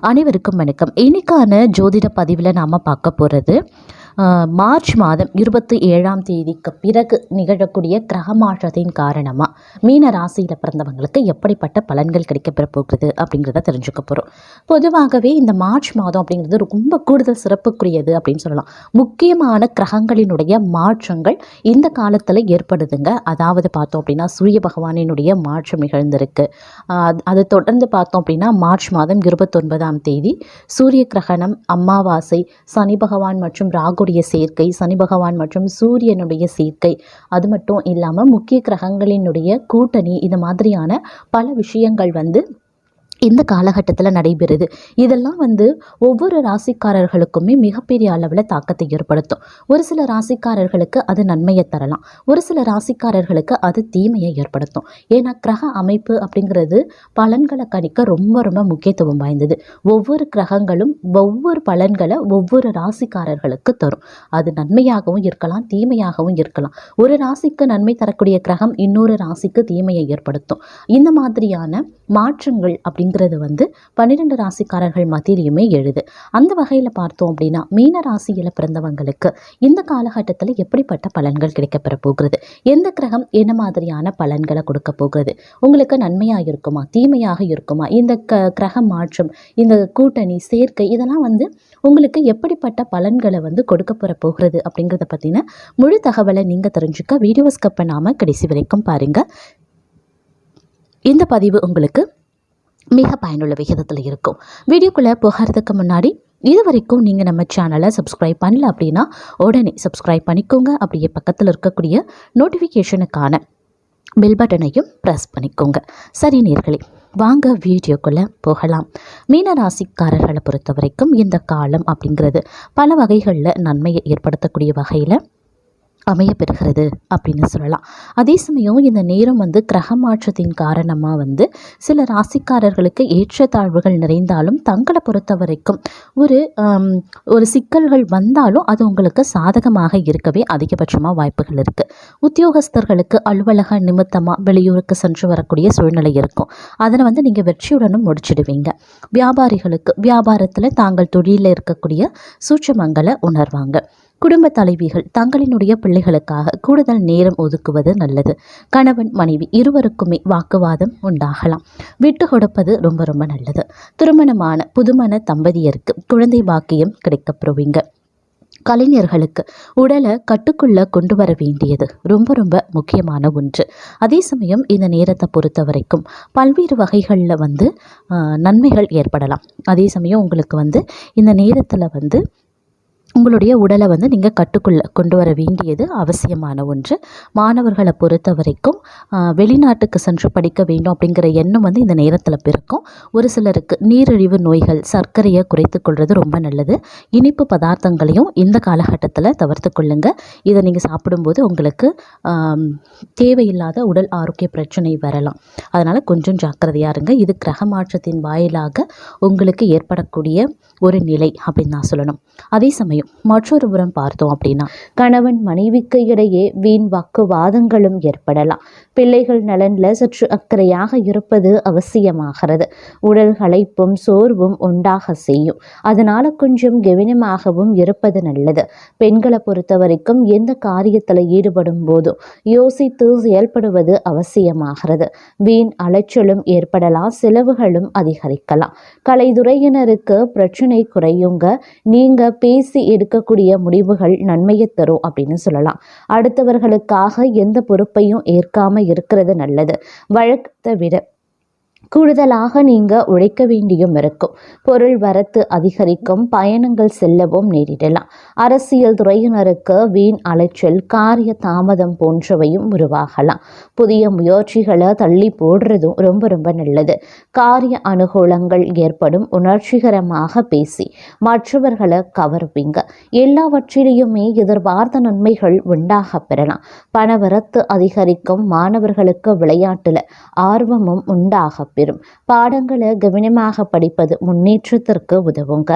அனைவருக்கும் வணக்கம். இன்னைக்கான ஜோதிட பதிவில் நாம் பார்க்க போகிறது மார்ச் மாதம் இருபத்தி ஏழாம் தேதிக்கு பிறகு நிகழக்கூடிய கிரக மாற்றத்தின் காரணமாக மீன ராசியில் பிறந்தவங்களுக்கு எப்படிப்பட்ட பலன்கள் கிடைக்கப்பெற போகிறது அப்படிங்கிறத தெரிஞ்சுக்க போகிறோம் பொதுவாகவே இந்த மார்ச் மாதம் அப்படிங்கிறது ரொம்ப கூடுதல் சிறப்புக்குரியது அப்படின்னு சொல்லலாம். முக்கியமான கிரகங்களினுடைய மாற்றங்கள் இந்த காலத்தில் ஏற்படுதுங்க. அதாவது பார்த்தோம் அப்படின்னா சூரிய பகவானினுடைய மாற்றம் நிகழ்ந்திருக்கு. அது அதை தொடர்ந்து பார்த்தோம் அப்படின்னா மார்ச் மாதம் இருபத்தொன்பதாம் தேதி சூரிய கிரகணம் அமாவாசை சனி பகவான் மற்றும் ராகுடைய சேர்க்கை சனி பகவான் மற்றும் சூரியனுடைய சேர்க்கை. அது மட்டும் இல்லாமல் முக்கிய கிரகங்களினுடைய கூட்டணி இது மாதிரியான பல விஷயங்கள் வந்து இந்த காலகட்டத்தில் நடைபெறுது. இதெல்லாம் வந்து ஒவ்வொரு ராசிக்காரர்களுக்குமே மிகப்பெரிய அளவில் தாக்கத்தை ஏற்படுத்தும். ஒரு சில ராசிக்காரர்களுக்கு அது நன்மையை தரலாம். ஒரு சில ராசிக்காரர்களுக்கு அது தீமையை ஏற்படுத்தும். ஏன்னா கிரக அமைப்பு அப்படிங்கிறது பலன்களை கணிக்க ரொம்ப ரொம்ப முக்கியத்துவம் வாய்ந்தது. ஒவ்வொரு கிரகங்களும் ஒவ்வொரு பலன்களை ஒவ்வொரு ராசிக்காரர்களுக்கு தரும். அது நன்மையாகவும் இருக்கலாம் தீமையாகவும் இருக்கலாம். ஒரு ராசிக்கு நன்மை தரக்கூடிய கிரகம் இன்னொரு ராசிக்கு தீமையை ஏற்படுத்தும். இந்த மாதிரியான மாற்றங்கள் அப்படிங்கிறது வந்து பன்னிரெண்டு ராசிக்காரர்கள் மத்தியிலையுமே எழுது. அந்த வகையில் பார்த்தோம் அப்படின்னா மீன ராசியில் பிறந்தவங்களுக்கு இந்த காலகட்டத்தில் எப்படிப்பட்ட பலன்கள் கிடைக்கப்பெற போகிறது எந்த கிரகம் என்ன மாதிரியான பலன்களை கொடுக்க போகிறது உங்களுக்கு நன்மையாக இருக்குமா? தீமையாக இருக்குமா? இந்த க கிரக மாற்றம் இந்த கூட்டணி சேர்க்கை இதெல்லாம் வந்து உங்களுக்கு எப்படிப்பட்ட பலன்களை வந்து கொடுக்க போகிற போகிறது அப்படிங்கிறத பற்றின முழு தகவலை நீங்கள் தெரிஞ்சுக்க வீடியோ ஸ்கப் பண்ணாமல் கடைசி வரைக்கும் பாருங்கள் இந்த பதிவு உங்களுக்கு மிக பயனுள்ள விகிதத்தில் இருக்கும். வீடியோக்குள்ளே போகிறதுக்கு முன்னாடி இது வரைக்கும் நீங்கள் நம்ம சேனலை சப்ஸ்கிரைப் பண்ணல அப்படின்னா உடனே சப்ஸ்கிரைப் பண்ணிக்கோங்க. அப்படியே பக்கத்தில் இருக்கக்கூடிய நோட்டிஃபிகேஷனுக்கான பெல் பட்டனையும் ப்ரெஸ் பண்ணிக்கோங்க. சரி நேர்களே வாங்க வீடியோக்குள்ளே போகலாம். மீனராசிக்காரர்களை பொறுத்த வரைக்கும் இந்த காலம் அப்படிங்கிறது பல வகைகளில் நன்மையை ஏற்படுத்தக்கூடிய வகையில் அமையப்பெறுகிறது அப்படின்னு சொல்லலாம். அதே சமயம் இந்த நேரம் வந்து கிரக மாற்றத்தின் காரணமாக வந்து சில ராசிக்காரர்களுக்கு ஏற்றத்தாழ்வுகள் நிறைந்தாலும் தங்களை பொறுத்த வரைக்கும் ஒரு ஒரு சிக்கல்கள் வந்தாலும் அது உங்களுக்கு சாதகமாக இருக்கவே அதிகபட்சமாக வாய்ப்புகள் இருக்குது உத்தியோகஸ்தர்களுக்கு அலுவலக நிமித்தமாக வெளியூருக்கு சென்று வரக்கூடிய சூழ்நிலை இருக்கும். அதனை வந்து நீங்கள் வெற்றியுடனும் முடிச்சிடுவீங்க. வியாபாரிகளுக்கு வியாபாரத்தில் தாங்கள் தொழிலில் இருக்கக்கூடிய சூட்சமங்களை உணர்வாங்க. குடும்ப தலைவிகள் தங்களினுடைய பிள்ளைகளுக்காக கூடுதல் நேரம் ஒதுக்குவது நல்லது. கணவன் மனைவி இருவருக்குமே வாக்குவாதம் உண்டாகலாம். விட்டு கொடுப்பது ரொம்ப ரொம்ப நல்லது. திருமணமான புதுமண தம்பதியருக்கு குழந்தை பாக்கியம் கிடைக்கப்பெறுவீங்க. கலைஞர்களுக்கு உடலை கட்டுக்குள்ள கொண்டு வர வேண்டியது ரொம்ப ரொம்ப முக்கியமான ஒன்று. அதே சமயம் இந்த நேரத்தை பொறுத்த வரைக்கும் பல்வேறு வகைகளில் வந்து நன்மைகள் ஏற்படலாம். அதே சமயம் உங்களுக்கு வந்து இந்த நேரத்தில் வந்து உங்களுடைய உடலை வந்து நீங்கள் கட்டுக்குள்ள கொண்டு வர வேண்டியது அவசியமான ஒன்று. மாணவர்களை பொறுத்த வரைக்கும் வெளிநாட்டுக்கு சென்று படிக்க வேண்டும் அப்படிங்கிற எண்ணம் வந்து இந்த நேரத்தில் பிறக்கும். ஒரு சிலருக்கு நீரிழிவு நோய்கள் சர்க்கரையை குறைத்து கொள்வது ரொம்ப நல்லது. இனிப்பு பதார்த்தங்களையும் இந்த காலகட்டத்தில் தவிர்த்து கொள்ளுங்கள் இதை நீங்கள் சாப்பிடும்போது உங்களுக்கு தேவையில்லாத உடல் ஆரோக்கிய பிரச்சனை வரலாம். அதனால் கொஞ்சம் ஜாக்கிரதையாக இருங்க. இது கிரக மாற்றத்தின் வாயிலாக உங்களுக்கு ஏற்படக்கூடிய ஒரு நிலை அப்படின்னு நான் சொல்லணும். அதே சமயம் மற்றொரு புறம் பார்த்தோம் அப்படின்னா கணவன் மனைவிக்கு இடையே வீண் வாக்குவாதங்களும் ஏற்படலாம். பிள்ளைகள் நலனில் சற்று அக்கறையாக இருப்பது அவசியமாகிறது. உடல் களைப்பும் சோர்வும் உண்டாக செய்யும். அதனால கொஞ்சம் கவனமாகவும் இருப்பது நல்லது. பெண்களை பொறுத்த வரைக்கும் எந்த காரியத்தில் ஈடுபடும் போதும் யோசித்து செயல்படுவது அவசியமாகிறது. வீண் அலைச்சலும் ஏற்படலாம் செலவுகளும் அதிகரிக்கலாம். கலைத்துறையினருக்கு பிரச்சனை குறையுங்க. நீங்க பேசி எடுக்கக்கூடிய முடிவுகள் நன்மையை தரும் அப்படின்னு சொல்லலாம். அடுத்தவர்களுக்காக எந்த பொறுப்பையும் ஏற்காம இருக்கிறது நல்லது. வழக்கத்தை விட கூடுதலாக நீங்க உழைக்க வேண்டியும் இருக்கும். பொருள் வரத்து அதிகரிக்கும் பயணங்கள் செல்லவும் நேரிடலாம். அரசியல் துறையினருக்கு வீண் அலைச்சல் காரிய தாமதம் போன்றவையும் உருவாகலாம். புதிய முயற்சிகளை தள்ளி போடுறதும் ரொம்ப ரொம்ப நல்லது. காரிய அனுகூலங்கள் ஏற்படும் உணர்ச்சிகரமாக பேசி மற்றவர்களை கவர்வீங்க. எல்லாவற்றிலையுமே எதிர்பார்த்த நன்மைகள் உண்டாக பெறலாம். பணவரத்து அதிகரிக்கும் மாணவர்களுக்கு விளையாட்டுல ஆர்வமும் உண்டாக பெறும். பாடங்களை கவனமாக படிப்பது முன்னேற்றத்திற்கு உதவுங்க.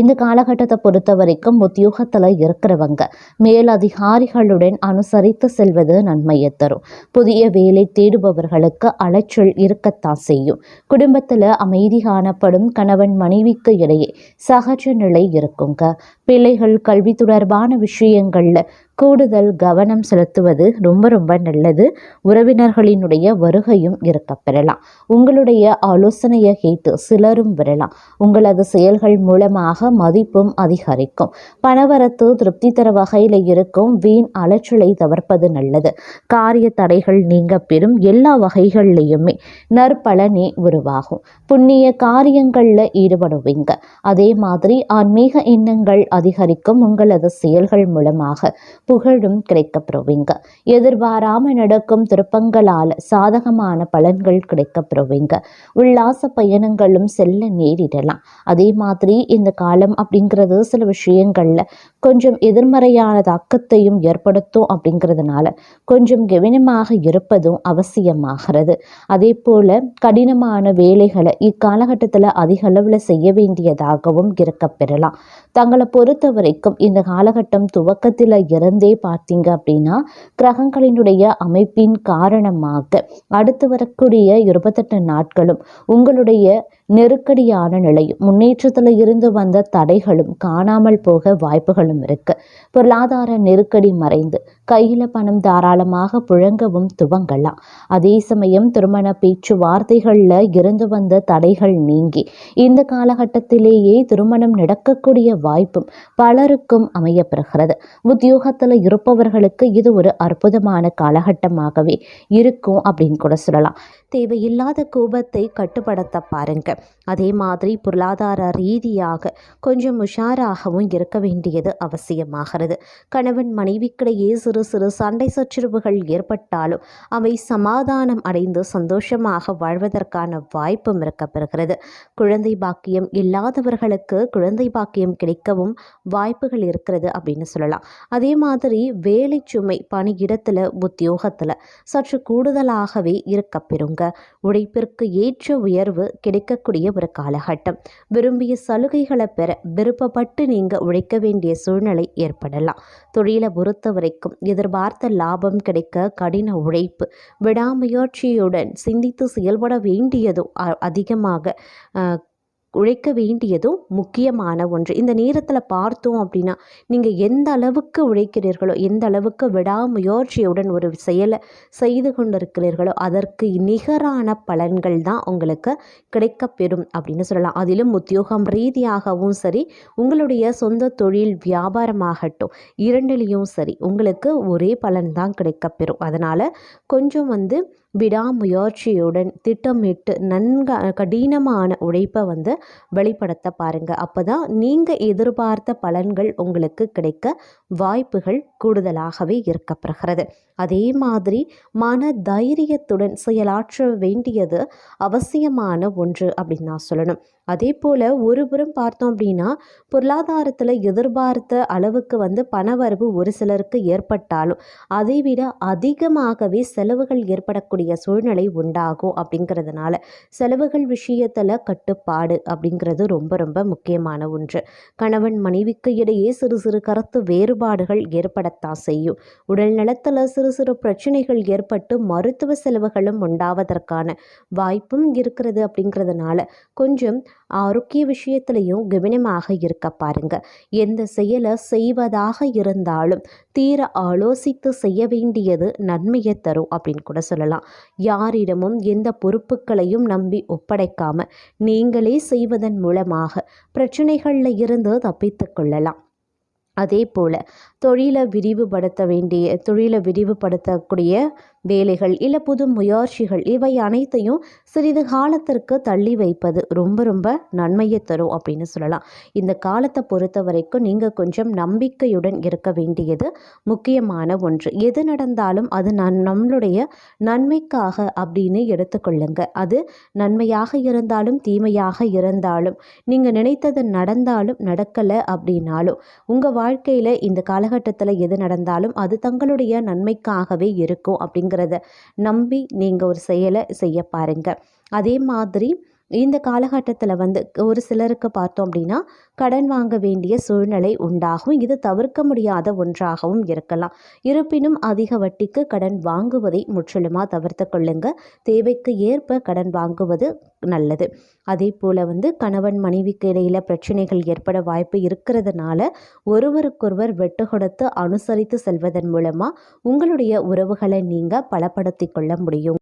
இந்த காலகட்டத்தை பொறுத்த வரைக்கும் உத்தியோகத்தில் இருக்கிறவங்க மேலதிகாரிகளுடன் அனுசரித்து செல்வது நன்மையை தரும். புதிய வேலை தேடுபவர்களுக்கு அலைச்சல் இருக்கத்தான் செய்யும். குடும்பத்தில் அமைதி காணப்படும் கணவன் மனைவிக்கு இடையே சகஜ நிலை இருக்குங்க. பிள்ளைகள் கல்வி தொடர்பான விஷயங்களில் கூடுதல் கவனம் செலுத்துவது ரொம்ப ரொம்ப நல்லது. உறவினர்களினுடைய வருகையும் இருக்க பெறலாம். உங்களுடைய ஆலோசனையை கேட்டு சிலரும் வரலாம். உங்களது செயல்கள் மூலமாக மதிப்பும் அதிகரிக்கும். பணவரத்து திருப்தி தர வகையில் இருக்கும் வீண் அலைச்சலை தவிர்ப்பது நல்லது. காரிய தடைகள் நீங்க பெறும் எல்லா வகைகள்லையுமே நற்பலனே உருவாகும். புண்ணிய காரியங்களில் ஈடுபடுவீங்க. அதே மாதிரி ஆன்மீக எண்ணங்கள் அதிகரிக்கும் உங்களது செயல்கள் மூலமாக. புகழும் கிடைக்கப்பெறுவீங்க. எதிர்பாராம நடக்கும் திருப்பங்களால் சாதகமான பலன்கள் கிடைக்கப்பெறுவீங்க. உல்லாச பயணங்களும் செல்ல நேரிடலாம். அதே மாதிரி இந்த காலம் அப்படிங்கிறது சில விஷயங்கள்ல கொஞ்சம் எதிர்மறையான தாக்கத்தையும் ஏற்படுத்தும் அப்படிங்கிறதுனால கொஞ்சம் கவனமாக இருப்பதும் அவசியமாகிறது. அதே போல கடினமான வேலைகளை இக்காலகட்டத்தில் அதிக அளவில் செய்ய வேண்டியதாகவும் இருக்கப்பெறலாம். தங்களை பொறுத்த வரைக்கும் இந்த காலகட்டம் துவக்கத்தில் இருந்து பார்த்தீங்க அப்படின்னா கிரகங்களினுடைய அமைப்பின் காரணமாக அடுத்து வரக்கூடிய இருபத்தெட்டு நாட்களும் உங்களுடைய நெருக்கடியான நிலையும் முன்னேற்றத்தில் இருந்து வந்த தடைகளும் காணாமல் போக வாய்ப்புகளும் இருக்கு. பொருளாதார நெருக்கடி மறைந்து கையில் பணம் தாராளமாக புழங்கவும் துவங்கலாம். அதே சமயம் திருமண பேச்சுவார்த்தைகளில் இருந்து வந்த தடைகள் நீங்கி இந்த காலகட்டத்திலேயே திருமணம் நடக்கக்கூடிய வாய்ப்பும் பலருக்கும் அமையப்பெறுகிறது. உத்தியோகத்தில் இருப்பவர்களுக்கு இது ஒரு அற்புதமான காலகட்டமாகவே இருக்கும் அப்படின்னு கூட சொல்லலாம். தேவையில்லாத கோபத்தை கட்டுப்படுத்த பாருங்க. அதே மாதிரி பொருளாதார ரீதியாக கொஞ்சம் உஷாராகவும் இருக்க வேண்டியது அவசியமாகிறது. கணவன் மனைவிக்கிடையே சிறு சிறு சண்டை சச்சரவுகள் ஏற்பட்டாலும் அவை சமாதானம் அடைந்து சந்தோஷமாக வாழ்வதற்கான வாய்ப்பும் இருக்கப்பெறுகிறது. குழந்தை பாக்கியம் இல்லாதவர்களுக்கு குழந்தை பாக்கியம் கிடைக்கவும் வாய்ப்புகள் இருக்கிறது அப்படின்னு சொல்லலாம். அதே மாதிரி வேலை சுமை பணியிடத்தில் உத்தியோகத்தில் சற்று கூடுதலாகவே இருக்கப்பெறுங்க. உழைப்பிற்கு ஏற்ற உயர்வு கிடைக்க கிடைக்கக்கூடிய ஒரு காலகட்டம். விரும்பிய சலுகைகளை பெற விருப்பப்பட்டு நீங்கள் உழைக்க வேண்டிய சூழ்நிலை ஏற்படலாம். தொழிலை பொறுத்த வரைக்கும் எதிர்பார்த்த லாபம் கிடைக்க கடின உழைப்பு. விடாமுயற்சியுடன் சிந்தித்து செயல்பட வேண்டியதும் அ- அதிகமாக உழைக்க வேண்டியதும் முக்கியமான ஒன்று. இந்த நேரத்தில் பார்த்தோம் அப்படின்னா நீங்கள் எந்த அளவுக்கு உழைக்கிறீர்களோ எந்த அளவுக்கு விடாமுயற்சியுடன் ஒரு செயலை செய்து கொண்டிருக்கிறீர்களோ அதற்கு நிகரான பலன்கள் தான் உங்களுக்கு கிடைக்கப்பெறும் அப்படின்னு சொல்லலாம். அதிலும் உத்தியோகம் ரீதியாகவும் சரி உங்களுடைய சொந்த தொழில் வியாபாரமாகட்டும் இரண்டிலையும் சரி உங்களுக்கு ஒரே பலன் தான் கிடைக்கப்பெறும். அதனால் கொஞ்சம் வந்து விடாமுயற்சியுடன் திட்டமிட்டு நன்க கடினமான உழைப்பை வந்து வெளிப்படுத்த பாருங்கள் அப்போ தான் நீங்கள் எதிர்பார்த்த பலன்கள் உங்களுக்கு கிடைக்க வாய்ப்புகள் கூடுதலாகவே இருக்கப்படுகிறது அதே மாதிரி மன தைரியத்துடன் செயலாற்ற வேண்டியது அவசியமான ஒன்று அப்படின்னு நான் சொல்லணும். அதே போல் ஒருபுறம் பார்த்தோம் அப்படின்னா பொருளாதாரத்தில் எதிர்பார்த்த அளவுக்கு வந்து பணவரவு ஒரு சிலருக்கு ஏற்பட்டாலும் அதை விட அதிகமாகவே செலவுகள் ஏற்படக்கூடிய சூழ்நிலை உண்டாகும் அப்படிங்கிறதுனால செலவுகள் விஷயத்தில் கட்டுப்பாடு அப்படிங்கிறது ரொம்ப ரொம்ப முக்கியமான ஒன்று. கணவன் மனைவிக்கு இடையே சிறு சிறு கருத்து வேறுபாடுகள் ஏற்படத்தான் செய்யும். உடல் நலத்தில் சிறு சிறு பிரச்சனைகள் ஏற்பட்டு மருத்துவ செலவுகளும் உண்டாவதற்கான வாய்ப்பும் இருக்கிறது அப்படிங்கிறதுனால கொஞ்சம் ஆரோக்கிய விஷயத்திலையும் கவனமாக இருக்க பாருங்க. எந்த செயலை செய்வதாக இருந்தாலும் தீர ஆலோசித்து செய்ய வேண்டியது நன்மையை தரும் அப்படின்னு கூட சொல்லலாம். யாரிடமும் எந்த பொறுப்புகளையும் நம்பி ஒப்படைக்காம நீங்களே செய்வதன் மூலமாக பிரச்சனைகளில் இருந்து தப்பித்து கொள்ளலாம். அதே போல் தொழிலை விரிவுபடுத்த வேண்டிய தொழிலை விரிவுபடுத்தக்கூடிய வேலைகள் இல்லை புது முயற்சிகள் இவை அனைத்தையும் சிறிது காலத்திற்கு தள்ளி வைப்பது ரொம்ப ரொம்ப நன்மையை தரும் அப்படின்னு சொல்லலாம். இந்த காலத்தை பொறுத்த வரைக்கும் நீங்கள் கொஞ்சம் நம்பிக்கையுடன் இருக்க வேண்டியது முக்கியமான ஒன்று. எது நடந்தாலும் அது நன் நம்மளுடைய நன்மைக்காக அப்படின்னு எடுத்துக்கொள்ளுங்க. அது நன்மையாக இருந்தாலும் தீமையாக இருந்தாலும் நீங்கள் நினைத்தது நடந்தாலும் நடக்கலை அப்படின்னாலும் உங்கள் வாழ்க்கையில் இந்த காலகட்டத்தில் எது நடந்தாலும் அது தங்களுடைய நன்மைக்காகவே இருக்கும் அப்படிங்கிறத நம்பி நீங்கள் ஒரு செயலை செய்ய பாருங்க. அதே மாதிரி இந்த காலகட்டத்தில் வந்து ஒரு சிலருக்கு பார்த்தோம் அப்படின்னா கடன் வாங்க வேண்டிய சூழ்நிலை உண்டாகும். இது தவிர்க்க முடியாத ஒன்றாகவும் இருக்கலாம். இருப்பினும் அதிக வட்டிக்கு கடன் வாங்குவதை முற்றிலுமாக தவிர்த்து கொள்ளுங்க. தேவைக்கு ஏற்ப கடன் வாங்குவது நல்லது. அதே போல் வந்து கணவன் மனைவிக்கு இடையில் பிரச்சனைகள் ஏற்பட வாய்ப்பு இருக்கிறதுனால ஒருவருக்கொருவர் வெட்டு கொடுத்து அனுசரித்து செல்வதன் மூலமாக உங்களுடைய உறவுகளை நீங்கள் பலப்படுத்தி கொள்ள முடியும்.